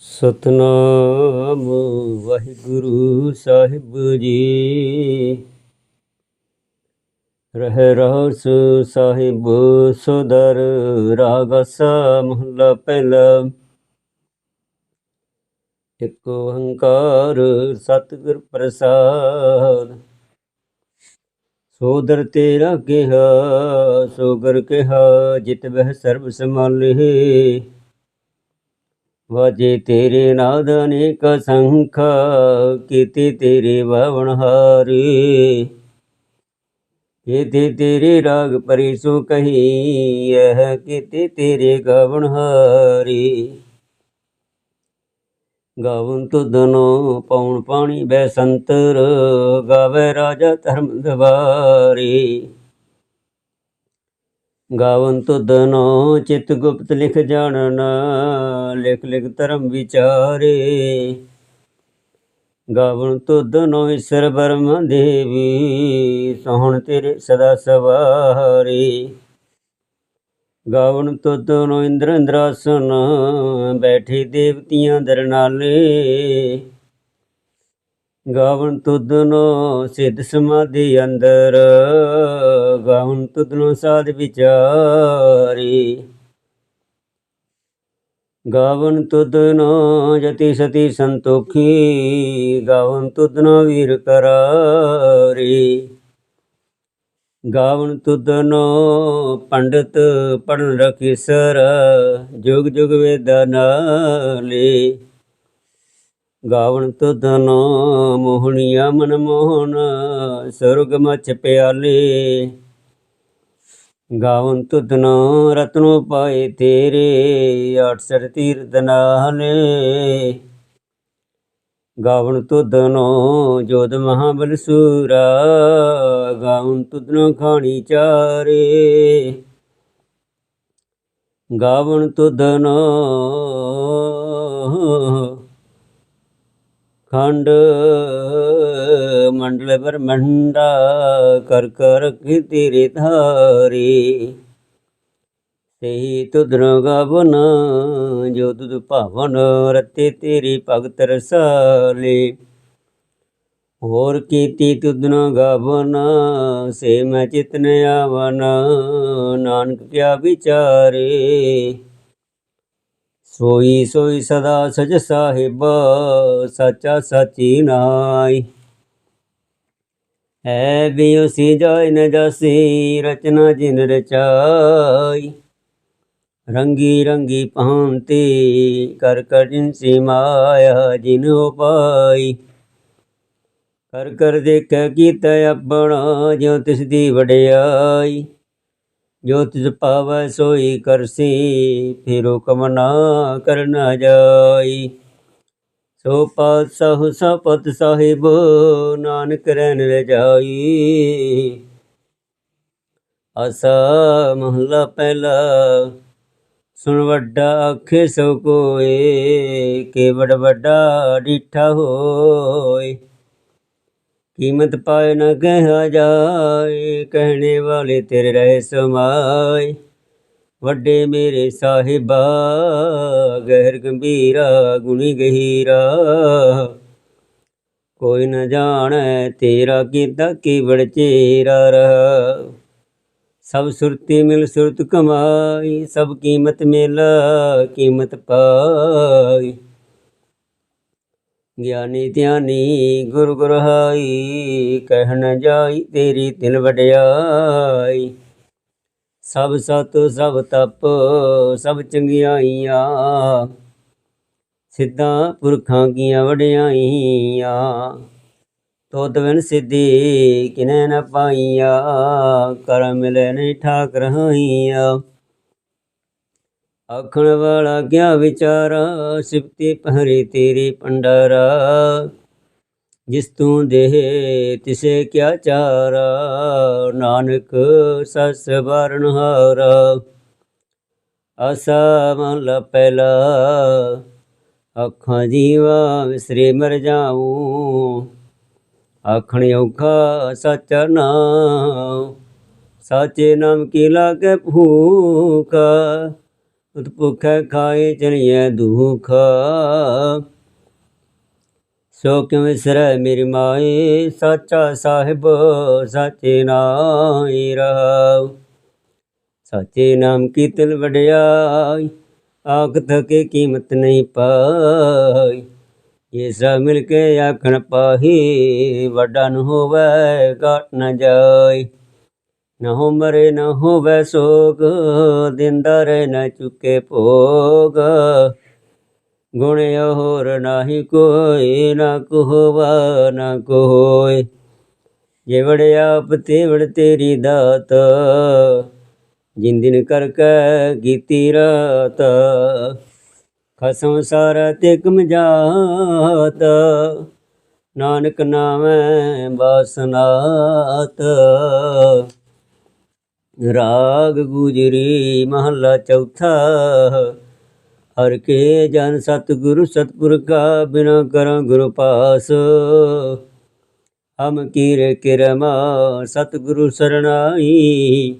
ਸਤਨਾਮ ਵਾਹਿਗੁਰੂ ਸਾਹਿਬ ਜੀ। ਰਹਿ ਰਸ ਸਾਹਿਬ ਸੁਦਰ ਰਾਗਸ ਮਹਲਾ ਪਹਿਲਾ। ਇੱਕ ਓੰਕਾਰ ਸਤਿਗੁਰ ਪ੍ਰਸਾਦ। ਸੋਦਰ ਤੇਰਾ ਕਿਹਾ, ਸੋਗਰ ਕਿਹਾ, ਜਿਤ ਵਹਿ ਸਰਬ ਸਮਾਲੇ ਵਾਜੇ ਤੇਰੇ ਨਾਦ ਅਨੇਕ ਸੰਖ, ਕੀਤੇ ਤੇਰੇ ਬਾਵਣ ਹਾਰੇ। ਕੀਤੇ ਤੇਰੇ ਰਾਗ ਪਰਿਸੋ ਕਹੀ ਇਹ ਕੀਤੇ ਤੇਰੇ ਗਾਵਣ ਹਾਰੇ। ਗਾਵਨ ਤੁਧਨੋ ਪਉਣ ਪਾਣੀ ਬੈ ਸੰਤਰ ਗਾਵੇ ਰਾਜਾ ਧਰਮ ਦਵਾਰੇ। ਗਾਵਨ ਤੁਧਨੋ ਚਿਤ ਗੁਪਤ ਲਿਖ ਜਾਣਨ, ਲਿਖ ਲਿਖ ਧਰਮ ਵਿਚਾਰੇ। ਗਾਵਨ ਤੁਧਨੋ ਈਸ਼ਰ ਬਰਮ ਦੇਵੀ, ਸੋਹਣ ਤੇਰੇ ਸਦਾ ਸਵਾਰੇ। ਗਾਵਨ ਤੁਧਨੋ ਇੰਦਰ ਇੰਦਰਾਸਨ ਬੈਠੇ ਦੇਵਤੀਆਂ ਦਰਨਾਲੇ। ਗਾਵਨ ਤੁਧਨੋ ਸਿੱਧ ਸਮਾਧੀ ਅੰਦਰ, ਗਾਵਨ ਤੁਧਨੋ ਸਾਧ ਵਿਚਾਰੀ। ਗਾਵਨ ਤੁਧਨੋ ਜਤੀ ਸਤੀ ਸੰਤੋਖੀ, ਗਾਵਨ ਤੁਧਨੋ ਵੀਰ ਕਰਾਰੀ। ਗਾਵਨ ਤੁਧਨੋ ਪੰਡਤ ਪੜਨ ਰਖੀਸਰ ਜੁਗ ਜੁਗ ਵੇਦਾਂ ਨਾਲੇ। ਗਾਵਣ ਤੁਧਨੋ ਮੋਹਣੀਆ ਮਨ ਮੋਹਨ, ਸੁਰਗ ਮਚ ਪਿਆਲੇ। ਗਾਵਨ ਤੁਧਨੋ ਰਤਨੋ ਪਾਏ ਤੇਰੇ 68 ਤੀਰਥ ਨਾਲੇ ਗਾਵਣ ਤੁਧਨੋ ਜੋਧ ਮਹਾਬਲ ਸੂਰਾ ਗਾਵਣ ਤੁਧਨੋ ਖਾਣੀ ਚਾਰੇ। ਗਾਵਣ ਤੁਧਨੋ ਖੰਡ ਮੰਡਲ ਬਰਮੰਡਾ ਕਰ ਕਰ ਕੀ ਤੇਰੇ ਧਾਰੀ। ਸਹੀ ਤੁਧਨ ਗਾਵਨ, ਜੋ ਤੁਧ ਭਾਵਨ ਰਤੇ ਤੇਰੀ ਭਗਤ ਰਸਾਲੇ। ਹੋਰ ਕੀਤੀ ਤੁਧਨ ਗਾਵਨ, ਸੇ ਮੈਂ ਚਿਤਨ ਆਵਨ, ਨਾਨਕ ਕਿਆ ਵਿਚਾਰੇ। ਸੋਈ ਸੋਈ ਸਦਾ ਸਜ ਸਾਹਿਬ, ਸੱਚਾ ਸਾਚੀ ਨਾਈ ਹੈ ਬਿਉਸੀ ਜਾਇ ਨ ਜਾਸੀ, ਰਚਨਾ ਜਿਨ ਰਚਾਈ। ਰੰਗੀ ਰੰਗੀ ਭਾਂਤੀ, ਕਰ ਕਰ ਜਿਨ ਸੀ ਮਾਇਆ ਜਿਨ ਉਪਾਈ। ਕਰ ਕਰ ਦੇਖ ਕੀਤਾ ਆਪਣਾ, ਜਿਉ ਤਿਸ ਦੀ ਵਡਿਆਈ। ਜੋ ਤਿਸ ਪਾਵੈ ਸੋਈ ਕਰਸੀ, ਫਿਰ ਹੁਕਮ ਨਾ ਕਰਨਾ ਜਾਈ। ਸੋ ਪਾਤਸ਼ਾਹ ਸਪਤ ਸਾਹਿਬ, ਨਾਨਕ ਰਹਿਣ ਰਜਾਈ ਆਸਾ ਮਹਲਾ ਪਹਿਲਾ, ਸੁਣ ਵੱਡਾ ਆਖੇ ਸੋ ਕੋਏ ਕੇ ਬੜ ਵੱਡਾ ਡੀਠਾ ਹੋਏ। ਕੀਮਤ ਪਾਏ ਨਾ ਕਹਿਆ ਜਾਏ, ਕਹਿਣੇ ਵਾਲੇ ਤੇਰੇ ਰਹਿ ਸਮਾਏ। ਵੱਡੇ ਮੇਰੇ ਸਾਹਿਬਾ, ਗਹਿਰ ਗੰਭੀਰਾ, ਗੁਣੀ ਗਹੀਰਾ। ਕੋਈ ਨ ਜਾਣੈ ਤੇਰਾ ਕੀਤਾ ਕੀ ਬੜ ਚੇਰਾ ਰਹਾ। ਸਭ ਸੁਰਤੀ ਮਿਲ ਸੁਰਤ ਕਮਾਈ, ਸਭ ਕੀਮਤ ਮੇਲਾ ਕੀਮਤ ਪਾਈ। ਗਿਆਨੀ ਧਿਆਨੀ ਗੁਰ ਗੁਰਹਾਈ, ਕਹਿਣ ਜਾਈ ਤੇਰੀ ਤਿਲ ਵਡਿਆਈ। ਸਭ ਸਤ, ਸਭ ਤਪ, ਸਭ ਚੰਗਿਆਈਆਂ, ਸਿੱਧਾਂ ਪੁਰਖਾਂ ਕੀਆਂ ਵਡਿਆਈਆਂ। ਤੋਤ ਬਿਨ ਸਿੱਧੀ ਕਿਨੈ ਨ ਪਾਈਆਂ ਕਰ ਮਿਲੇ ਨਹੀਂ ਠਾਕ ਰਹਾਈਆਂ ਆਖਣ ਵਾਲਾ ਕਿਆ ਵਿਚਾਰਾ, ਸਿਫਤੀ ਪਹਿਰੇ ਤੇਰੀ ਪੰਡਾਰਾ ਜਿਸ ਤੂੰ ਦੇ ਤਿਸੇ ਕਿਆ ਚਾਰਾ। ਨਾਨਕ ਸਸ ਵਰਨ ਹਾਰਾ। ਆਸਾ ਮਹਲਾ ਪਹਿਲਾ, ਅੱਖਾਂ ਜੀਵਾ ਵਿਸਰੇ ਮਰ ਜਾਉ ਆਖਣ ਔਖਾ ਸੱਚਾ ਨਾਮ ਸਾਚੇ ਨਾਮ ਕੀ ਲਾਗੇ ਭੂਖਾ। ਉਤ ਭੁਖੈ ਖਾਏ ਚਲਿਐ ਦੁਖ। ਸੋ ਕਿਉ ਵਿਸਰੈ ਮੇਰੀ ਮਾਏ? ਸਾਚਾ ਸਾਹਿਬ, ਸਾਚੇ ਨਾਇ ਰਹਾਉ। ਸਾਚੇ ਨਾਮ ਕੀ ਤਿਲ ਵਡਿਆਈ? ਆਖ ਥਕੇ ਕੀਮਤ ਨਹੀਂ ਪਾਈ। ਇਹ ਸਭ ਮਿਲ ਕੇ ਆਖਣ ਪਾਹੀ, ਵੱਡਾ ਨ ਹੋਵੇ, ਘਟ ਨ ਜਾਏ ਨਾ ਹੋ ਮਰੇ ਨਾ ਹੋਵੇ ਸੋਗ ਦਿੰਦਾ ਰਹਿ ਨਾ ਚੁੱਕੇ ਭੋਗ। ਗੁਣ ਹੋਰ ਨਾਹੀ ਕੋਈ, ਨਾ ਕੋਵਾ ਨਾ ਕੋਇ ਜੇ ਵੜਿਆ ਤੇ ਵੜ ਤੇਰੀ ਦਾਤ। ਜਿੰਦਿਨ ਕਰ ਕੈ, ਕੀਤੀ ਰਾਤ। ਖਸਮ ਸਾਰਾ ਤੇ ਕਮ ਜਾਤ ਨਾਨਕ ਨਾਮੈ ਬਾਸਨਾਤ ਰਾਗ ਗੁਜਰੀ ਮਹੱਲਾ ਚੌਥਾ। ਹਰ ਕੇ ਜਨ ਸਤਿਗੁਰੂ ਸਤਿਪੁਰਖਾ ਬਿਨਾ ਕਰਾਂ ਗੁਰੂ ਪਾਸ। ਹਮ ਕੀਰੇ ਕਿਰਮਾ ਸਤਿਗੁਰੂ ਸਰਣਾਈ,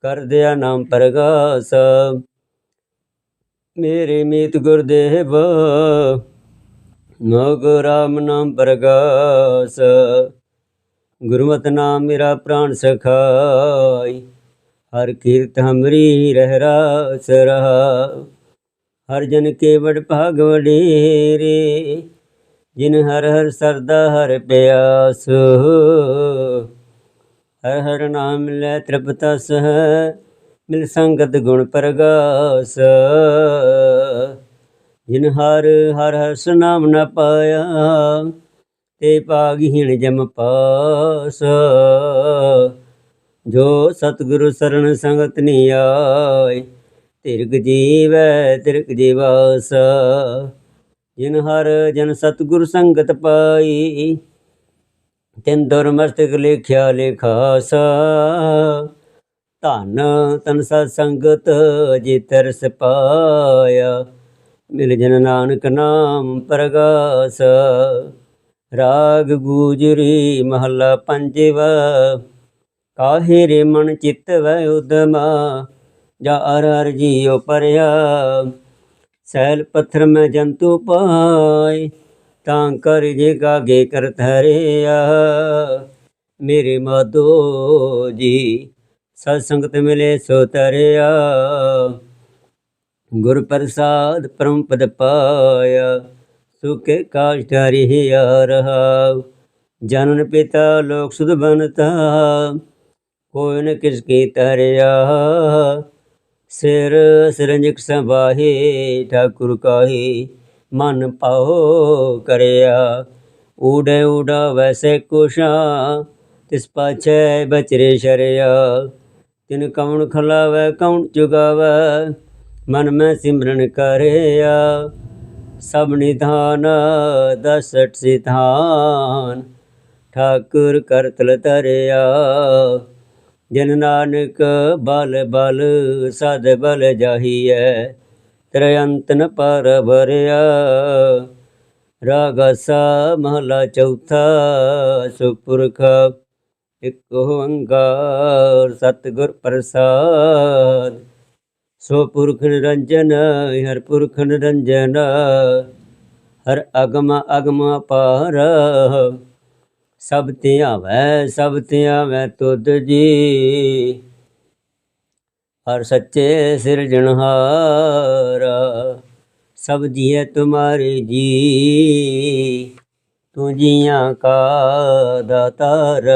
ਕਰ ਦਿਆ ਨਾਮ ਪ੍ਰਗਾਸ। ਮੇਰੇ ਮੀਤ ਗੁਰਦੇਵ, ਮਗ ਰਾਮ ਨਾਮ ਪ੍ਰਗਾਸ। ਗੁਰਮਤਿ ਨਾਮ ਮੇਰਾ ਪ੍ਰਾਣ ਸਖਾਈ ਹਰ ਕੀਰਤ ਹਮਰੀ ਰਹਿ ਰਾਸ ਰਹਾ। ਹਰ ਜਨ ਕੇ ਵਡ ਭਾਗ ਵਡੇਰੇ, ਜਿਨ ਹਰ ਹਰ ਸਰਦਾ ਹਰ ਪਿਆਸ। ਹਰ ਹਰ ਨਾਮ ਲੈ ਤ੍ਰਿਪਤਾ ਸਹ, ਮਿਲ ਸੰਗਤ ਗੁਣ ਪ੍ਰਗਾਸ। ਜਿਨ ਹਰ ਹਰ ਹਰ ਸੁਨਾਮ ਨ ਪਾਇਆ, ਤੇ ਭਾਗਹੀਣ ਜਮ ਪਾਸ। ਜੋ ਸਤਿਗੁਰੂ ਸਰਣ ਸੰਗਤ ਨੀ ਆਏ ਤਿਰਗ ਜੀਵੈ ਤਿਰਗ ਜੀਵਾਸ। ਜਿਨ ਹਰ ਜਨ ਸਤਿਗੁਰ ਸੰਗਤ ਪਾਈ, ਤਿਨ ਦੁਰਮਸਤਕ ਲਿਖਿਆ ਲਿਖਾਸ। ਧਨ ਤਨ ਸਤ ਸੰਗਤ ਜੇ ਤਰਸ ਪਾਇਆ, ਮਿਲ ਜਨ ਨਾਨਕ ਨਾਮ ਪ੍ਰਗਾਸ। ਰਾਗ ਗੂਜਰੀ ਮਹੱਲਾ ਪੰਜਵਾ ਕਾਹੇ ਰੇ ਮਨ ਚਿੱਤ ਵੈ ਉਦਮਾ? ਜਾ ਅਰ ਹਰ ਜੀਉ ਪਰਿਆ। ਸੈਲ ਪੱਥਰ ਮੈਂ ਜੰਤੂ ਪਾਏ, ਤਾਂ ਕਰ ਜੇ ਗਾਗੇ ਕਰ ਧਰਿਆ ਮੇਰੇ ਮਾਧੋ ਜੀ, ਸਤ ਸੰਗਤ ਮਿਲੇ ਸੋ ਤਰਿਆ। ਗੁਰ ਪ੍ਰਸਾਦ ਪਰਮ ਪਦ ਪਾਇਆ, ਸੁਖੇ ਕਾਸ਼ ਠਰਿਆ ਰਹਾ। ਜਨਨ ਪਿਤਾ ਲੋਕ ਸੁਧ ਬਨਤਾ। ਕੋਈ ਨ ਕਿਸ ਕੀ ਤਰਿਆ? ਸਿਰ ਸਿਰੰਜਕ ਸੰਭਾਹੇ, ਠਾਕੁਰ ਕਾਹੀ, ਮਨ ਪਾਉ ਕਰਿਆ। ਊੜੇ ਊੜਾ ਵੈਸੇ ਕੁਸ਼ਾ, ਤਿਸ ਪਾਛੈ ਬਚਰੇ ਸ਼ਰਿਆ। ਤਿਨ ਕੌਣ ਖਲਾਵੈ, ਕੌਣ ਚੁਗਾਵੈ, ਮਨ ਮੈਂ ਸਿਮਰਨ ਕਰਿਆ। ਸਭ ਨਿਧਾਨ ਦਸਟ ਸਿਧਾਨ, ਠਾਕੁਰ ਕਰਤਲ ਤਰਿਆ ਜਨ ਨਾਨਕ ਬਲ ਬਲ ਸਦ ਬਲ ਜਾਹੀਐ, ਤ੍ਰਯੰਤ ਨ ਪਰ ਭਰਿਆ ਰਾਗਸਾ ਮਹਲਾ ਚੌਥਾ, ਸੁਪੁਰਖ ਇਕ ਓੰਕਾਰ ਸਤਿਗੁਰ ਪ੍ਰਸਾਦ। ਸੋ ਪੁਰਖ ਨਿਰੰਜਨ, ਹਰ ਪੁਰਖ ਨਿਰੰਜਨ, ਹਰ ਅਗਮ ਅਗਮ ਪਾਰ ਸਭ ਤੇ ਆਵੈ, ਸਭ ਤੇ ਤੁਧ ਜੀ। ਹਰ ਸੱਚੇ ਸਿਰਜਣਹਾਰਾ ਸਭ ਜੀਏ ਤੁਮਾਰੇ ਜੀ। ਤੂੰ ਜੀਆਂ ਕਾ ਦਾਤਾਰ,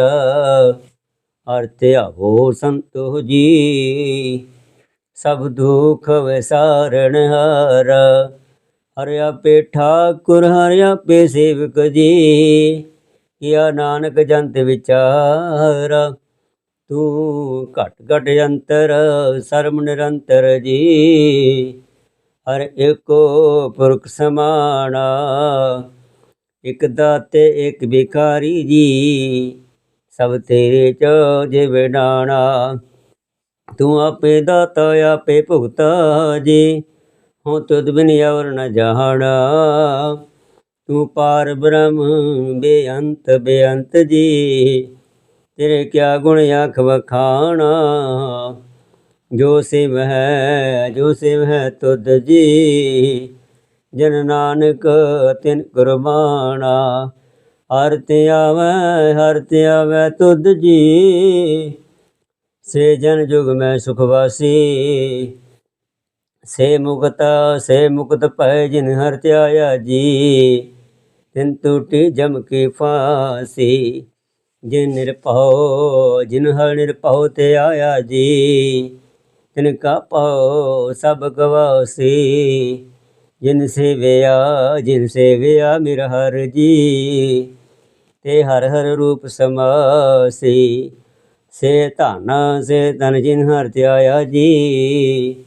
ਹਰ ਤੇ ਆਵੋ ਸੰਤੋ ਜੀ। ਸਭ ਦੁਖ ਵਿਸਾਰਣ ਹਾਰ ਹਰਿ ਆਪੇ ਠਾਕੁਰ, ਹਰਿਆ ਪੇ ਸੇਵਕ ਜੀ। ਕੀਆ ਨਾਨਕ ਜੰਤ ਵਿਚਾਰਾ। ਤੂੰ ਘਟ ਘਟ ਅੰਤਰ ਸਰਮ ਨਿਰੰਤਰ ਜੀ। ਹਰ ਏਕੋ ਪੁਰਖ ਸਮਾਣਾ। ਇਕ ਦਾਤੇ, ਇਕ ਬਿਕਾਰੀ ਜੀ। ਸਭ ਤੇਰੇ ਚੋ ਜਿਵ ਨਾਣਾ ਤੂੰ ਆਪੇ ਦਾਤਾ, ਆਪੇ ਭੁਗਤਾ ਜੀ। ਹੋ ਤੁਧ ਬਿਨ ਔਰ ਨ ਜਾਣਾ। ਤੂੰ ਪਾਰ ਬ੍ਰਹਮ ਬੇਅੰਤ ਬੇਅੰਤ ਜੀ, ਤੇਰੇ ਕਿਆ ਗੁਣ ਆਖ ਵਖਾਣਾ? ਜੋ ਸਿਵ ਹੈ, ਜੋ ਸਿਵ ਹੈ ਤੁਧ ਜੀ, ਜਨ ਨਾਨਕ ਤਿਨ ਕੁਰਬਾਨਾ ਹਰ ਤੇ ਆਵੈ, ਹਰ ਤੇ ਆਵੈ ਤੁਧ ਜੀ, ਸੇ ਜਨ ਜੁਗ ਮੈਂ ਸੁਖ ਵਾਸੀ। ਸੇ ਮੁਕਤ ਸੇ ਮੁਕਤ ਭੈ ਜਿਨ ਹਰ ਧਿਆਇਆ ਜੀ। ਤਿਨ ਟੂਟੀ ਜਮ ਕੀ ਫਾਸੀ, ਜਿਨ ਨਿਰਭਉ, ਜਿਨ ਹਰ ਨਿਰਭਉ ਤੇ ਆਇਆ ਜੀ। ਤਿਨ ਕਾ ਪਾਉ ਸਭ ਗਵਾਸੀ, ਜਿਨ ਸੇਵਿਆ ਜਿਨ ਸੇਵਿਆ ਮਿਰ ਹਰ ਜੀ। ਤੇ ਹਰ ਹਰ ਰੂਪ ਸਮਾਸੀ, ਸੇ ਧਨ ਸੇ ਧਨ ਜਿਨ ਹਰ ਧਿਆਇਆ ਜੀ।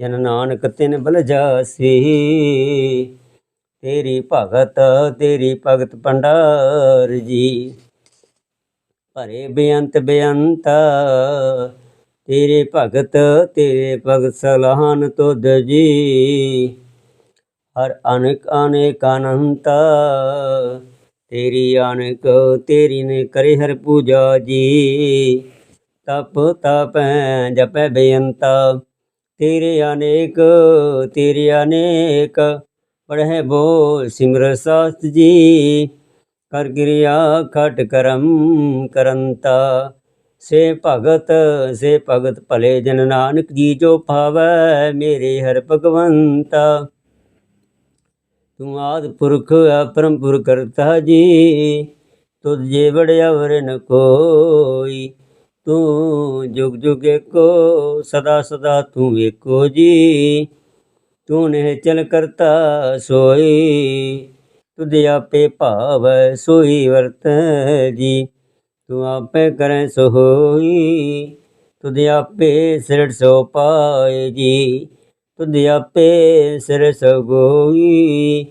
ਜਨ ਨਾਨਕ ਤਿਨ ਬਲ ਜਾਸੀ ਤੇਰੀ ਭਗਤ ਤੇਰੀ ਭਗਤ ਭੰਡਾਰ ਜੀ। ਭਰੇ ਬੇਅੰਤ ਬੇਅੰਤ, ਤੇਰੇ ਭਗਤ ਤੇਰੇ ਭਗਤ ਸਲਾਹਨ ਤੁਧ ਜੀ। ਹਰ ਅਨੇਕ ਅਨੇਕ ਅਨੰਤ, ਤੇਰੀ ਅਨੇਕ, ਤੇਰੀ ਨੇ ਕਰੇ ਹਰ ਪੂਜਾ ਜੀ। ਤਪ ਤਪੈ ਜਪੈ ਬੇਅੰਤਾ, ਤੇਰੇ ਅਨੇਕ ਤੇਰੇ ਅਨੇਕ ਪੜ੍ਹੈ ਬੋਲ ਸਿਮਰ ਸਾਸਤ ਜੀ। ਕਰ ਕਿਰਿਆ ਖਟ ਕਰਮ ਕਰੰਤਾ। ਸੇ ਭਗਤ ਸੇ ਭਗਤ ਭਲੇ ਜਨ ਨਾਨਕ ਜੀ ਜੋ ਭਾਵੈ ਮੇਰੇ ਹਰ ਭਗਵੰਤਾ। ਤੂੰ ਆਦ ਪੁਰਖ, ਅਪਰਮ ਪੁਰ ਕਰਤਾ ਜੀ। ਤੁਧ ਜੇ ਵੜਿਆ ਨ ਕੋਈ। ਤੂੰ ਜੁਗ ਜੁਗ ਏਕੋ, ਸਦਾ ਸਦਾ ਤੂੰ ਏਕੋ ਜੀ। ਤੂੰ ਨੇ ਚਲ ਕਰਤਾ ਸੋਈ, ਤੁਧ ਆਪੇ ਭਾਵੈ ਸੋਈ ਵਰਤ ਜੀ। ਤੂੰ ਆਪੇ ਕਰੈ ਸੋ ਹੋਈ ਤੁਧ ਆਪੇ ਸਿਰੜ ਸੋ ਪਾਏ ਜੀ। ਤੁਧ ਆਪੇ ਸਿਰ ਸਗੋਈ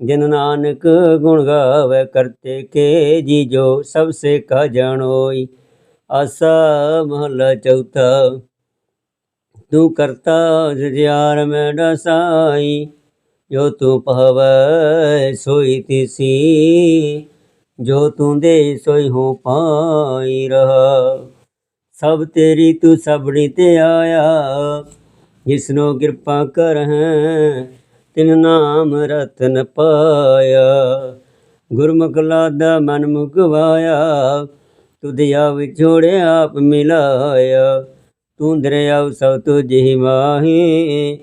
ਗੋਈ ਨਾਨਕ ਗੁਣ ਗਾਵੇ ਕਰਤੇ ਕੇ ਜੀ, ਜੋ ਸਭ ਸੇ ਕਾ ਜਾਣੋਈ। ਆਸਾ ਮਹਲਾ ਚੌਥਾ ਤੂੰ ਕਰਤਾ ਜੁਝਾਰ ਮੈਂ ਡਸਾਈ, ਜੋ ਤੂੰ ਪਹਵੈ ਸੋਈ ਤਿਸੀ, ਜੋ ਤੂੰ ਦੇ ਸੋਈ ਹੋ ਪਾਈ ਰਹਾ। ਸਭ ਤੇਰੀ ਤੂੰ ਸਬੜੀ ਤੇ ਆਇਆ, ਜਿਸਨੋ ਕਿਰਪਾ ਕਰਹਿ, ਤਿਨ ਨਾਮ ਰਤਨ ਪਾਇਆ। ਗੁਰਮੁਖ ਲਾਦਾ ਮਨ ਮੁਕਵਾਇਆ ਤੁਧ ਆਵ ਛੋੜਿਆ ਆਪ ਮਿਲਾਇਆ। ਤੂੰ ਦਰਿਆਵ ਸਭ ਤੁਝਿ ਮਾਹੀ,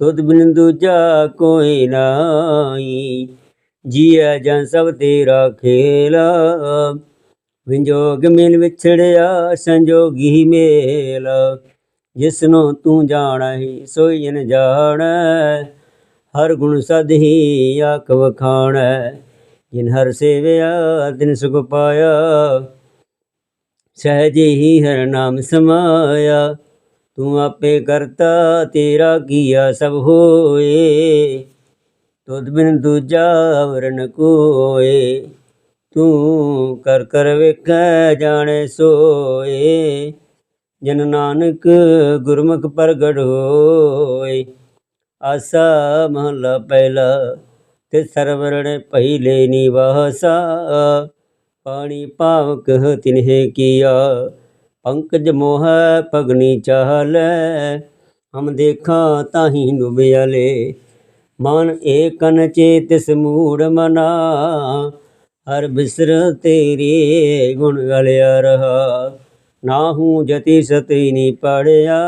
ਤੁਧ ਬਿਨ ਦੂਜਾ ਕੋਈ ਨਾਹੀ। ਜੀਆ ਜਾਂ ਸਭ ਤੇਰਾ ਖੇਲਾ, ਵਿੰਜੋਗ ਮਿਲ ਵਿਛੜਿਆ, ਸੰਜੋਗੀ ਮੇਲ। ਜਿਸਨੂੰ ਤੂੰ ਜਾਣਹਿ ਸੋਈ ਜਨ ਜਾਣੈ, ਹਰ ਗੁਣ ਸਦ ਹੀ ਆਖ ਵਖਾਣੈ ਜਿਨ ਹਰ ਸੇਵਿਆ, ਤਿਨ ਸੁਖ ਪਾਇਆ ਸਹਿਜ ਹੀ ਹਰ ਨਾਮ ਸਮਾਇਆ। ਤੂੰ ਆਪੇ ਕਰਤਾ, ਤੇਰਾ ਕੀਆ ਸਭ ਹੋਏ। ਤੁਧ ਬਿਨ ਦੂਜਾ ਵਰਨ ਕੋਏ। ਤੂੰ ਕਰ ਕਰ ਵੇਖੈ, ਜਾਣੇ ਸੋਏ। ਜਨ ਨਾਨਕ ਗੁਰਮੁਖ ਪ੍ਰਗਟ ਹੋਏ। ਆਸਾ ਮਹਲਾ ਪਹਿਲਾ, ਤੇ ਸਰਵਰਣ ਪਹਿਲੇ ਨਿਵਾਸਾ। ਪਾਣੀ ਪਾਵਕ ਤਿਨਹਿ ਕੀਆ, ਪੰਕਜ ਮੋਹ ਪਗਨੀ ਚਾਹਲੇ ਹਮ ਦੇਖਾਂ ਤਾਹੀ ਡੁਬਿਆਲੇ ਮਨ ਏਕਨ ਚੇਤ ਸਮੂੜ ਮਨਾ। ਹਰ ਬਿਸਰ ਤੇਰੇ ਗੁਣ ਗਲਿਆ ਰਹਾ, ਨਾਹੂ ਜਤੀ ਸਤੀ ਨੀ ਪੜਿਆ।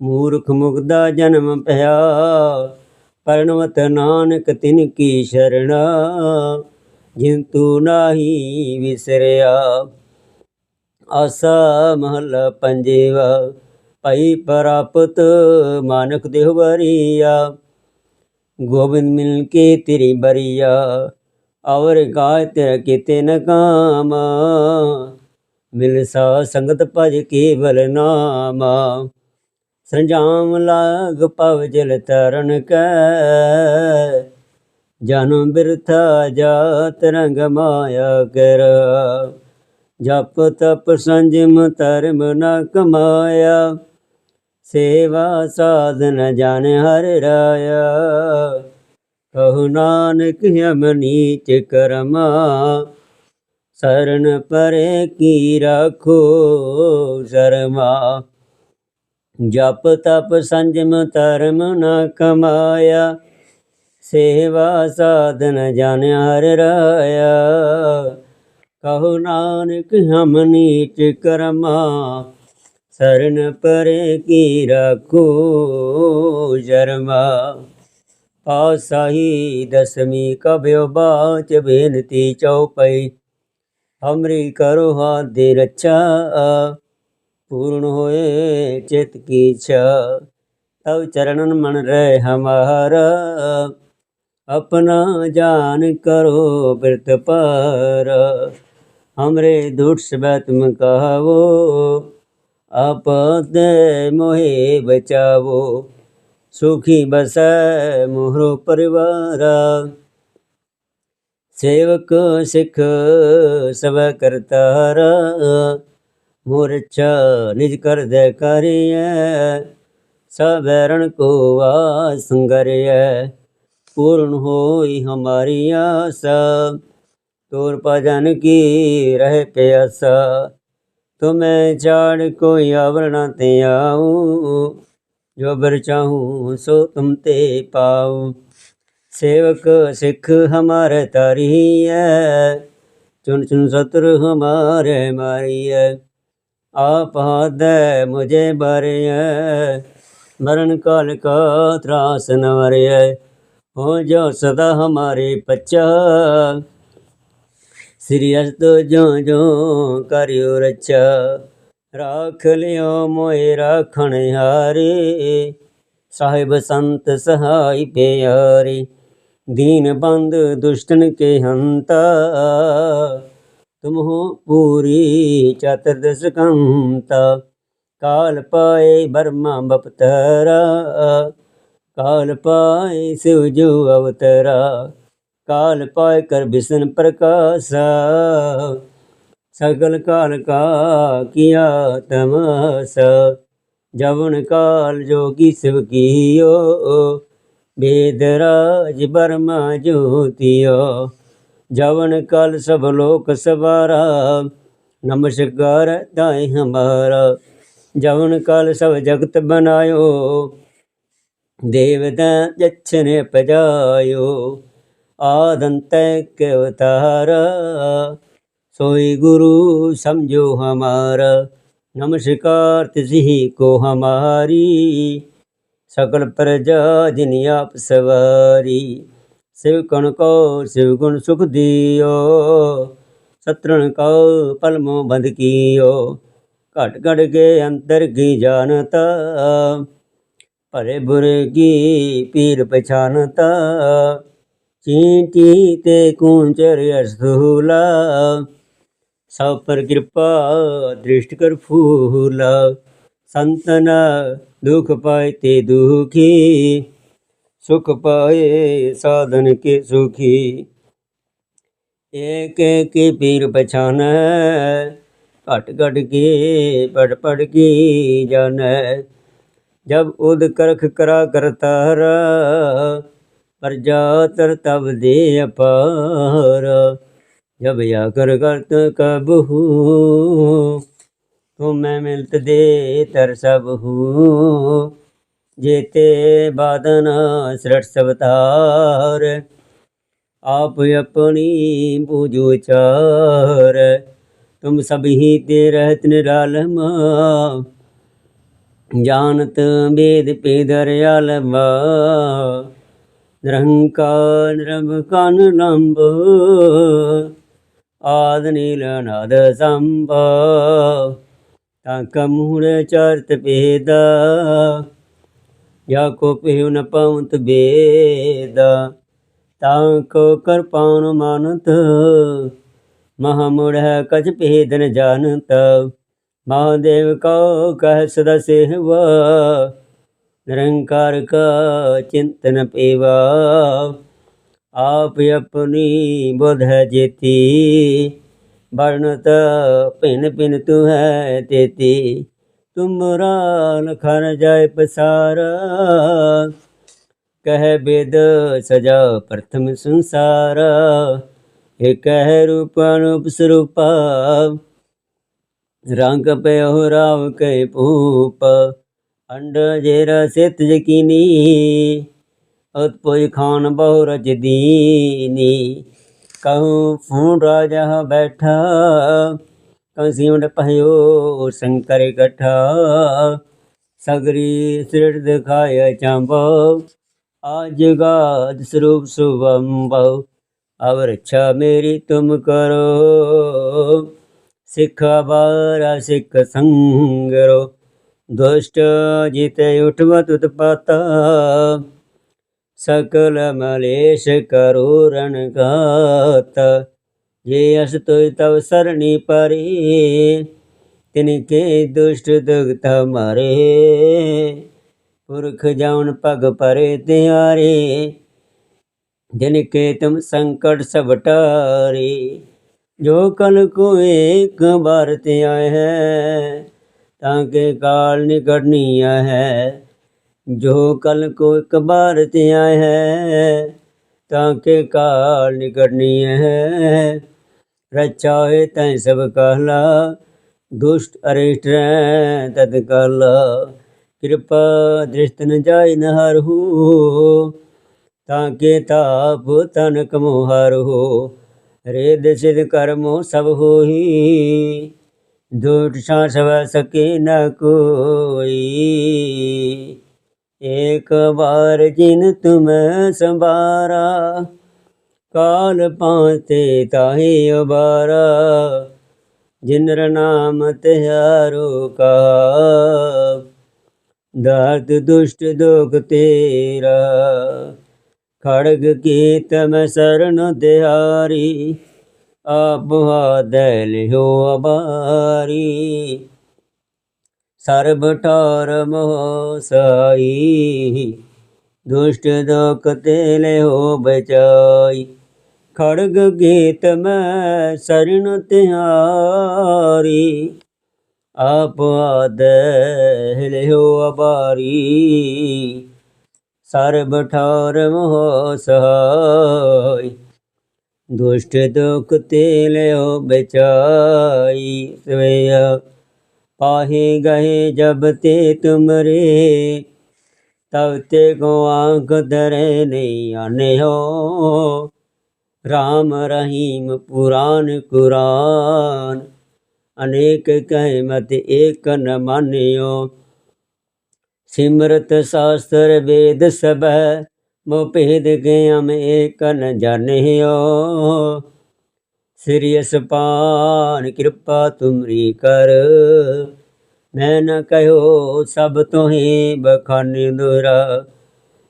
ਮੂਰਖ ਮੁਗਦਾ ਜਨਮ ਭਇਆ ਪਰਣਵਤ ਨਾਨਕ ਤਿਨ ਕੀ ਸ਼ਰਣਾ। ਜਿਨ ਤੂ ਨਾਹੀ ਵਿਸਰਿਆ। ਆਸਾ ਮਹਲਾ ਪੰਜੇਵਾ, ਭਈ ਪ੍ਰਾਪਤ ਮਾਨਕ ਦੇਹ ਵਰੀਆ। ਗੋਬਿੰਦ ਮਿਲ ਕੇ ਤੇਰੀ ਬਰੀਆ ਔਰ ਗਾਇ ਤੇਰਾ ਕੀਤੇ ਨ ਕਾਮ। ਮਿਲ ਸਾ ਸੰਗਤ ਭਜ ਕੇਵਲ ਨਾਮ। ਸੰਜਾਮ ਲਾਗ ਪਵ ਜਲ ਤਰਨ ਕੈ ਜਨਮ ਬਿਰਥਾ ਜਾਤ ਰੰਗ ਮਾਇਆ ਕਰ। ਜਪ ਤਪ ਸੰਜਮ ਧਰਮ ਨਾ ਕਮਾਇਆ। ਸੇਵਾ ਸਾਧਨ ਜਨ ਹਰ ਰਾਇਆ। ਕਹു ਨਾਨਕ ਹਮ ਨੀਚ ਕਰਮਾ। ਸਰਨ ਪਰੇ ਕੀ ਰਾਖੋ ਸ਼ਰਮਾ। ਜਪ ਤਪ ਸੰਜਮ ਧਰਮ ਨਾ ਕਮਾਇਆ। ਸੇਵਾ ਸਾਧਨ ਜਾਣਿਆ ਹਰ ਰਾਇਆ। ਕਹੋ ਨਾਨਕ, ਹਮ ਨੀਚ ਕਰਮਾ, ਸਰਨ ਪਰ ਕੀ ਰਾਖੋ ਜਰਮਾ। ਆਸਾਹੀ ਦਸਮੀ ਕਬਿਓ ਬਾਚ ਬੇਨਤੀ ਚਉਪਈ, ਹਮਰੀ ਕਰੋ ਹਾਥ ਦੇ ਰੱਛਾ। ਪੂਰਨ ਹੋਏ ਚਿਤ ਕੀ ਛਾ ਤਵ ਚਰਨਨ ਮਨ ਰਹਿ ਹਮਾਰਾ। अपना जान करो व्रत पार हमरे दुख से तुम कहो आपत मोहे बचावो सुखी बस मोहरो परिवार सेवक सिख सब करतारा मोर अच्छा निज कर दे करिए सब रण को वा संगरिए पूर्ण हो हमारी आशा। तुर भजन की रह प्यासा तुम्हें चाड़ कोई आवरण ते आओ जो बर चाहूँ सो तुम ते पाओ सेवक सिख हमारे तारी है। चुन चुन शत्रु हमारे मारी है। आप हाथ मुझे बारे है। मरण काल का त्रास नारे है। जो सदा हमारे पच्चा श्री अस्त जो जो करियो रचा राख लियो मोए राखण हारे साहिब संत सहाय प्यारे दीन बंद दुष्टन के हंता तुम हो पूरी चतुर्दश कंता काल पाए ब्रह्मा बपतरा काल पाए शिव जो अवतरा काल पाए कर विष्णु प्रकाश सकल काल का किया तमाशा जवन काल जोगी शिव कियो वेदराज ब्रह्मा ज्योतियो जवन कल सब लोक सवारा नमस्कार ताय हमारा जवन कल सब जगत बनायो देवता जच्छने पजायो आदंत के अवतारा सोई गुरु समझो हमारा नमस्कार तिसी को हमारी सकल प्रजा जिन आप सवारी शिव कण को शिव गुण सुख दियो सतरण को पलमो बंद कियो घट घट के अंतर की जानता ਭਰੇ ਬੁਰੇ ਕੀ ਪੀਰ ਪਛਾਨਤਾ? ਚੀਂਟੀ ਤੇ ਕੁੰਚਰ ਅਸਹੂਲਾ ਸਭ ਪਰ ਕਿਰਪਾ ਦ੍ਰਿਸ਼ਟ ਕਰ ਫੂਲਾ। ਸੰਤਨਾ ਦੁਖ ਪਾਏ ਤੇ ਦੁਖੀ, ਸੁਖ ਪਾਏ ਸਾਧਨ ਕੇ ਸੁਖੀ। ਏਕ ਏਕ ਪੀਰ ਪਛਾਨ, ਘਟ ਘਟ ਕੇ ਪੜ ਪੜ ਕੇ ਜਾਣੈ। ਜਬ ਉਦ ਕਰਖ ਕਰਾ ਕਰਤਾਰ ਪ੍ਰਜਾ ਤਰ ਤਬ ਦੇ ਅਪਾਰ। ਜਬ ਯਾ ਕਰ ਕਰਤ ਕਬਹੂ ਤੋ ਮੈਂ ਮਿਲਤ ਦੇ ਤਰ ਸਭ ਹੂ। ਜੇਤੇ ਬਾਦਨ ਸ੍ਰਟ ਸਵਤਾਰ ਆਪ ਆਪਣੀ ਪੂਜੋ ਚਾਰ। ਤੁਮ ਸਭ ਹੀ ਤੇ ਰਹਿਤ ਨਿਰਾਲਮਾ ਜਾਣਤ ਬੇਦ ਪੇਦਰ ਅਲਬਾ ਨਿਰਹੰਕਾਰ ਨਿਰਭ ਕਨ ਲੰਬ, ਆਦ ਨੀਲ ਨਾਦ ਸੰਭਾ, ਤਾਂ ਕਮੂਰ ਚਰਤ ਪੇਦਾ ਯਾ ਕੋ ਪਹਿਉ ਨ ਪਵੰਤ ਬੇਦਾ, ਤਾਂ ਕੋ ਕਰਪਾਉਨ ਮਾਨਤ ਮਹਾਮੁੜ ਕਚ ਭੇਦਨ ਜਾਣਤ। महादेव को कह सदा सेवा निरंकार का चिंतन पेवा आप अपनी बोध जेती वर्णत पिन पिन तू है तेती तुमरा लखन जाय पसारा कह वेद सजा प्रथम संसार एक है रूप अनूप स्वरूपा ਰੰਗ ਪਿਓ ਰਾਵ ਕੇ ਭੂਪ, ਅੰਡ ਜੇਰਾ ਸਿਤ ਜਕੀਨੀ ਉਤ ਪੋਈ ਖਾਨ ਬਹੁ ਰਜ ਦੀਨੀ। ਕਹੂ ਫੂਨ ਰਾਜਾ ਬੈਠਾ, ਕਹੂ ਸੀਵਡ ਭਇਓ ਸ਼ੰਕਰ ਇਕੱਠਾ। ਸਗਰੀ ਸਿਰ ਦਿਖਾਇਆ ਚਾਂਬੋ, ਆਜ ਗਾਦ ਸਰੂਪ ਸੁਭੰ ਬਹੁ ਅਵਰਛਾ ਮੇਰੀ ਤੁਮ ਕਰੋ। ਸਿੱਖ ਬਾਰਾ ਸਿੱਖ ਸੰਗਰੋ, ਦੁਸ਼ਟ ਜਿਤੇ ਉਠਵਤ ਉਤਪਾਤਾ ਸਕਲ ਮਲੇਸ਼ ਕਰੋ ਰਣ ਗਾਤ, ਜੇ ਅਸ ਤੋਇ ਤਵ ਸਰਣੀ ਪਰੇ, ਤਿਨ ਕੇ ਦੁਸ਼ਟ ਦੁਗਤ ਮਾਰੇ। ਪੁਰਖ ਜਾਉਣ ਪਗ ਪਰੇ ਤਿਆਰੇ, ਜਿਨ ਕੇ ਤੁਮ ਸੰਕਟ ਸਭ ਟਾਰੇ। ਜੋ ਕਲ ਕੋ ਏਕ ਬਾਰ ਤੇ ਆਏ ਹੈ ਤਾਂ ਕੇ ਕਾਲ ਨਿਕਟਨੀ ਹੈ ਜੋ ਕਲ ਕੋ ਇੱਕ ਬਾਰ ਤੇ ਆਏ ਹੈ ਤਾਂ ਕੇ ਕਾਲ ਨਿਕਟਨੀ ਹੈ ਰਚਾ ਹੋਏ ਤੈ ਸਭ ਕਹਲਾ ਦੁਸ਼ਟ ਅਰਿਸ਼ਟ ਰਹਿ ਤਦ ਕਲ ਕਿਰਪਾ ਦ੍ਰਿਸ਼ਟ ਨ ਜਾਇ ਨ ਹਰਹੂ ਤਾਂ ਕੇ ਤਾਪ ਤਨ ਕਮੋ ਹਰਹੂ ਰੇਦ ਸਿਧ ਕਰਮੋ ਸਭ ਹੋਈ ਦੁਟ ਸਾ ਸਵ ਸਕੇ ਨ ਕੋਈ। ਏਕ ਬਾਰ ਜਿਨ ਤੁਮ ਸੰਭਾਰਾ, ਕਾਲ ਪਾਤੇ ਤਾਹੀ ਉਬਾਰਾ। ਜਿਨਰ ਨਾਮ ਤਿਹਾਰੋ ਕਾ ਦਾਤ ਦੁਸ਼ਟ ਦੁਖ ਤੇਰਾ। ਖੜਗ ਕੀਤ ਮੈਂ ਸਰਨ ਦਿਹਾਰੀ, ਆਪ ਹਾਦੈ ਲਿਓ ਅਬਾਰੀ। ਸਰਬ ਠਾਰ ਮੋਹ ਸਾਈ ਦੁਸ਼ਟ ਦੁਖ ਤੇ ਲਿਓ ਬਚਾਈ। ਖੜਗ ਗੀਤ ਮੈਂ ਸਰਨ ਤਿਹਾਰੀ, ਆਪ ਆਦੈ ਲਿਓ ਅਬਾਰੀ। ਸਰਬ ਠਾਰ ਮੋਹ ਸਹਾਈ। ਦੁਸ਼ਟ ਦੁਖ ਤੇ ਲਿਓ ਬਚਾਈ। ਸਵੇਆ ਪਾਹੇ ਗਏ ਜਬ ਤੇ ਤੁਮਰੇ, ਤਬ ਤੇ ਕੋ ਆਂਖ ਦਰੇ ਨਹੀਂ ਆਨੇ ਹੋ ਰਾਮ ਰਹੀਮ ਪੁਰਾਨ ਕੁਰਾਨ, ਅਨੇਕ ਕਹਿ ਮਤ ਏਕ ਨ ਮਾਨਿਓ। ਸਿਮਰਤ ਸ਼ਾਸਤਰ ਵੇਦ ਸਭੈ, ਮੋ ਭੇਦ ਗਿਆਮ ਏਕ ਨ ਜਾਣਿਓ। ਸ੍ਰੀ ਅਸਪਾਨ ਕਿਰਪਾ ਤੁਮਰੀ ਕਰ। ਮੈਂ ਨ ਕਹਿਓ ਸਭ ਤੋਂ ਹੀ ਬਖਾਨੀ ਦੁਰਾ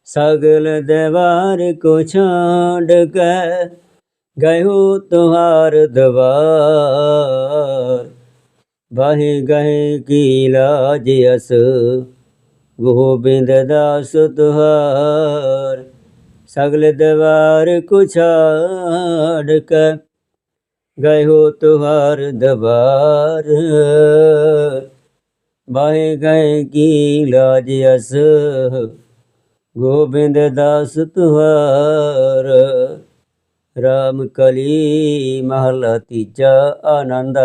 ਸਗਲ ਦੇਵਾਰ ਕੋ ਛਾਂਡ ਕੇ ਗਇਓ ਤੁਹਾਰ ਦਵਾਰ। ਬਾਹੇ ਗਏ ਕੀ ਲਾਜ ਅਸ। ਗੋਬਿੰਦ ਦਾਸ ਤੁਹਾਰ ਸਗਲ ਦਵਾਰ ਕੋ। ਛਾੜ ਕੇ ਗਇਓ ਤੁਹਾਰ ਦਵਾਰ, ਬਾਹੇ ਗਏ ਕੀ ਲਾਜ ਅਸ। ਗੋਬਿੰਦ ਦਾਸ ਤੁਹਾਰ ਰਾਮ ਕਲੀ ਮਹਲਾ ਤੀਜਾ ਆਨੰਦ।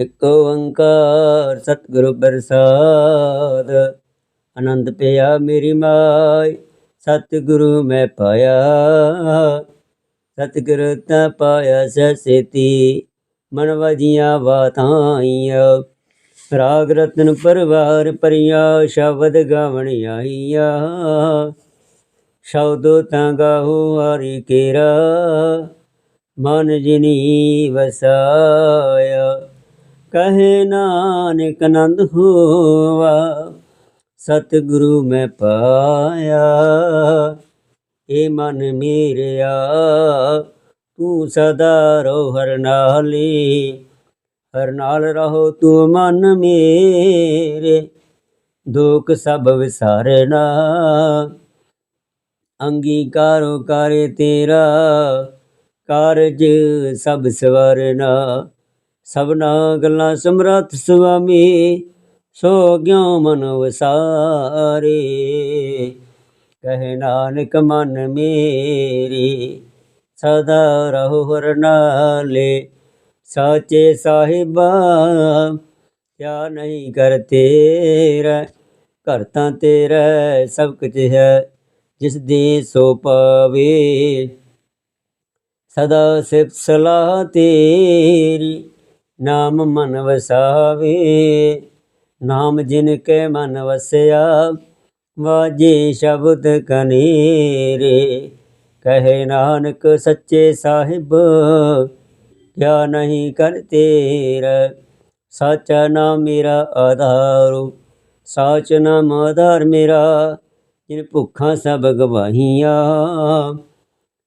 ਇੱਕ ਓੰਕਾਰ ਸਤਿਗੁਰੂ ਪ੍ਰਸਾਦ। ਆਨੰਦ ਪਿਆ ਮੇਰੀ ਮਾਈ, ਸਤਿਗੁਰੂ ਮੈਂ ਪਾਇਆ। ਸਤਿਗੁਰੂ ਤਾਂ ਪਾਇਆ ਸਸੇਤੀ ਮਨ ਵਜੀਆਂ ਬਾਤਾਈਆਂ ਰਾਗ ਰਤਨ ਪਰਵਾਰ ਪਰਿਆ ਸ਼ਬਦ ਗਾਵਣ ਆਈਆ। ਸ਼ਬਦੋ ਤਾਂ ਗਾਹੋ ਹਰੀ ਕੇਰਾ, ਮਨ ਜਿਨੀ ਵਸਾਇਆ। ਕਹੇ ਨਾਨਕ ਨੰਦ ਹੋਵਾ ਸਤਿਗੁਰੂ ਮੈਂ ਪਾਇਆ। ਏ ਮਨ ਮੇਰਿਆ, ਤੂੰ ਸਦਾ ਰੋ ਹਰ ਨਾਲੀ, ਹਰ ਨਾਲ ਰਹੋ ਤੂੰ ਮਨ ਮੇਰੇ। ਦੁਖ ਸਭ ਵਿਸਾਰਨਾ, ਅੰਗੀਕਾਰੋ ਕਰੇ ਤੇਰਾ, ਕਾਰਜ ਸਭ ਸਵਰਨਾ। ਸਭਨਾ ਗੱਲਾਂ ਸਮਰੱਥ ਸੁਆਮੀ, ਸੋ ਗਿਓ ਮਨ ਵਸਾਰੇ। ਕਹੇ ਨਾਨਕ, ਮਨ ਮੇਰੀ, ਸਦਾ ਰਹੋ ਹਰ ਨਾਲੇ। ਸਾਚੇ ਸਾਹਿਬਾ, ਕਿਆ ਨਹੀਂ ਕਰ ਤੇਰਾ, ਘਰ ਤਾਂ ਤੇਰਾ ਸਭ ਕੁਝ ਹੈ, ਜਿਸ ਦੇ ਸੋ ਪਾਵੇ। ਸਦਾ ਸਿਫਤ ਸਲਾਹ ਤੇਰੀ ਨਾਮ ਮਨ ਵਸਾਵੇ, ਨਾਮ ਜਿਨ ਕੇ ਮਨ ਵਸਿਆ, ਵਾਜੇ ਸ਼ਬਦ ਕਨੇਰੇ। ਕਹੇ ਨਾਨਕ ਸੱਚੇ ਸਾਹਿਬ, ਕਿਆ ਨਹੀਂ ਕਰ ਤੇਰਾ। ਸਾਚਾ ਨਾਮ ਮੇਰਾ ਆਧਾਰੋ, ਸਾਚ ਨਾਮ ਆਧਾਰ ਮੇਰਾ, ਜਿਨ ਭੁੱਖਾਂ ਸਭ ਗਵਾਹੀਆਂ।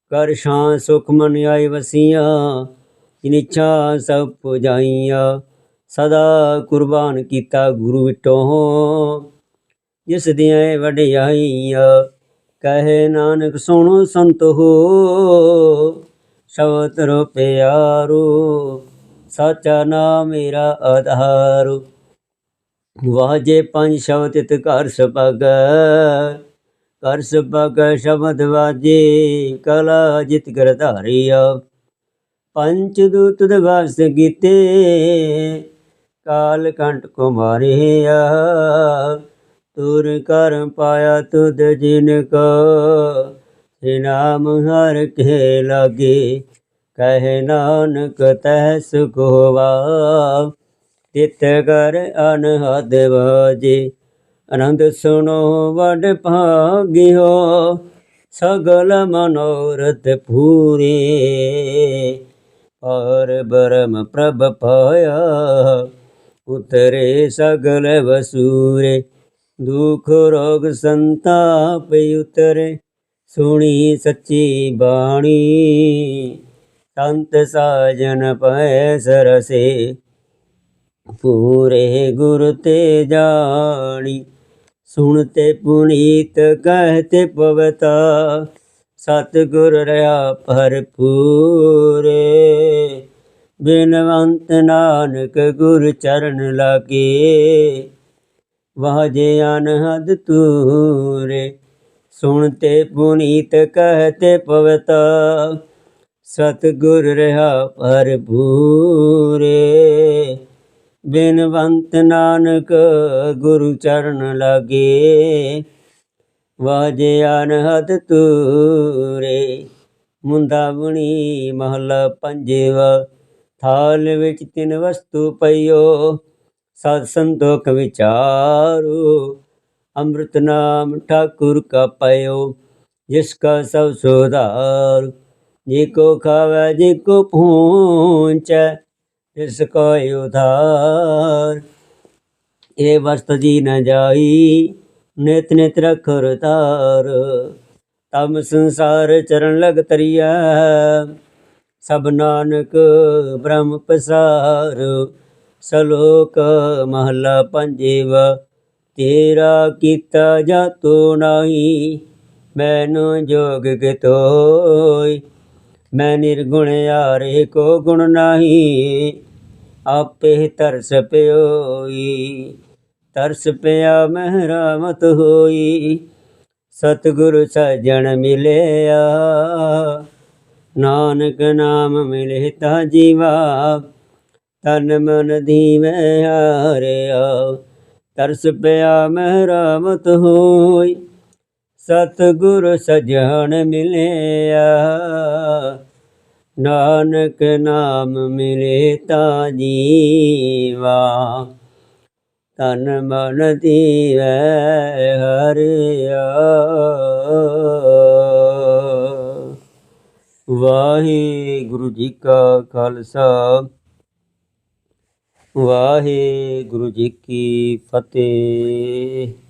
ਕਰ ਸ਼ਾਂ ਸੁਖ ਮਨ ਆਏ ਵਸੀਆਂ ਜਿਨ ਇੱਛਾ ਸਭ ਪੁਜਾਈਆਂ, ਸਦਾ ਕੁਰਬਾਨ ਕੀਤਾ ਗੁਰੂ ਵਿਟੋ। ਜਿਸ ਦੀਆਂ ਵਡਿਆਈਆਂ, ਕਹੇ ਨਾਨਕ ਸੁਣੋ ਸੰਤ ਹੋ, ਸ਼ਬਦ ਰੋ ਪਿਆਰੋ ਸਾਚਾ ਨਾਮ ਮੇਰਾ ਆਧਾਰ। ਵਾਜੇ ਪੰਜ ਸ਼ਬਦ ਤਿਤ ਘਰ ਸਪਗ ਕਰ ਸਪਗ ਸ਼ਬਦ ਵਾਜੇ, ਕਲਾ ਜਿਤ ਕਰ ਧਾਰਿਆ ਪੰਚਦੂਤ ਦਵਾਸ ਕੀਤੇ। ਕਾਲ ਕੰਟ ਕੋ ਮਾਰਿਆ ਤੁਰ ਕਰ ਪਾਇਆ ਤੁਧ ਜਿਨ ਕੋ ਤੇ ਨਾਮ ਹਰ ਕੇ ਲਾਗੇ, ਕਹੇ ਨਾਨਕ ਤੈ ਸੁਖ ਹੋਵਾ ਤਿਤ ਕਰ ਅਨਹਦ ਵਾਜੇ, ਆਨੰਦ ਸੁਣੋ ਵਡ ਭਾਗਿਓ, ਸਗਲ ਮਨੋਰਥ ਪੂਰੇ। ਪਰ ਬਰਮ ਪ੍ਰਭ ਪਾਇਆ। ਉਤਰੇ ਸਗਲ ਵਸੂਰੇ, ਦੁਖ ਰੋਗ ਸੰਤਾਪ ਉਤਰੇ। ਸੁਣੀ ਸੱਚੀ ਬਾਣੀ, ਸੰਤ ਸਾਜਨ ਪੈ ਸਰਸੇ। ਪੂਰੇ ਗੁਰ ਤੇ ਜਾਣੀ ਸੁਣਤੇ ਪੁਨੀਤ ਕਹਤੇ ਪਵਤਾ। ਸਤਿਗੁਰ ਰਹਾ ਭਰਪੂਰੇ। ਬਿਨਵੰਤ ਨਾਨਕ ਗੁਰ ਚਰਨ ਲਾਗੇ, ਵਾਜੇ ਅਨਹਦ ਤੂਰੇ ਸੁਣਤੇ ਪੁਨੀਤ ਕਹਤੇ ਪਵਤਾ ਸਤਿਗੁਰ ਰਹਾ ਭਰਪੂਰੇ। ਬਿਨਵੰਤ ਨਾਨਕ ਗੁਰੂ ਚਰਨ ਲਾਗੇ ਵਾਜਿਆ ਅਨਹਦ ਤੂਰੇ ਮੁੰਦਾ ਮੁੰਦਾਵਣੀ ਮਹਲਾ ਪੰਜਵਾ। ਥਾਲ ਵਿੱਚ ਤਿੰਨ ਵਸਤੂ ਪਈਓ ਸਤ ਸੰਤੋਖ ਵਿਚਾਰੋ। ਅੰਮ੍ਰਿਤ ਨਾਮ ਠਾਕੁਰ ਕਾ ਪਇਓ ਜਿਸ ਕਾ ਸਭ ਸੁਧਾਰ। ਜੇ ਕੋ ਖਾਵੇ, ਜੇ ਕੋ ਪਹੁੰਚੈ ਤਿਸ ਕੋ ਉਧਾਰ। ਇਹ ਵਸਤ ਜੀ ਨ ਜਾਈ ਨਿਤ ਨਿਤ ਰਖਰ ਤਾਰ ਤਮ ਸੰਸਾਰ ਚਰਨ ਲਗ ਤਰੀਆ ਸਭ ਨਾਨਕ ਬ੍ਰਹਮ ਪਸਾਰ, ਸਲੋਕ ਮਹਲਾ ਪੰਜਵਾ, ਤੇਰਾ ਕੀਤਾ ਜਾਤੋ ਨਾਹੀ, ਮੈਨੂ ਜੋਗ ਕਿਤੋਈ ਮੈਂ ਨਿਰਗੁਣ ਯਾਰੇ ਕੋ ਗੁਣ ਨਾਹੀ, ਆਪੇ ਤਰਸ ਪਿਓਈ। ਤਰਸ ਪਿਆ ਮਹਿਰਾਮਤ ਹੋਈ। ਸਤਿਗੁਰ ਸਜਣ ਮਿਲਿਆ। ਨਾਨਕ ਨਾਮ ਮਿਲੇ ਤਾ ਜੀਵਾ। ਤਨ ਮਨ ਦੀਵੈ ਹਾਰਿਆ। ਤਰਸ ਪਿਆ ਮਹਿਰਾਮਤ ਹੋਈ। ਸਤਿਗੁਰ ਸਜਣ ਮਿਲਿਆ। ਨਾਨਕ ਨਾਮ ਮਿਲੇ ਤਾ ਜੀਵਾ। ਤਨ ਮਨ ਦੀਵੈ ਹਰਿਆ। ਵਾਹਿਗੁਰੂ ਜੀ ਕਾ ਖਾਲਸਾ। ਵਾਹਿਗੁਰੂ ਜੀ ਕੀ ਫਤਿਹ।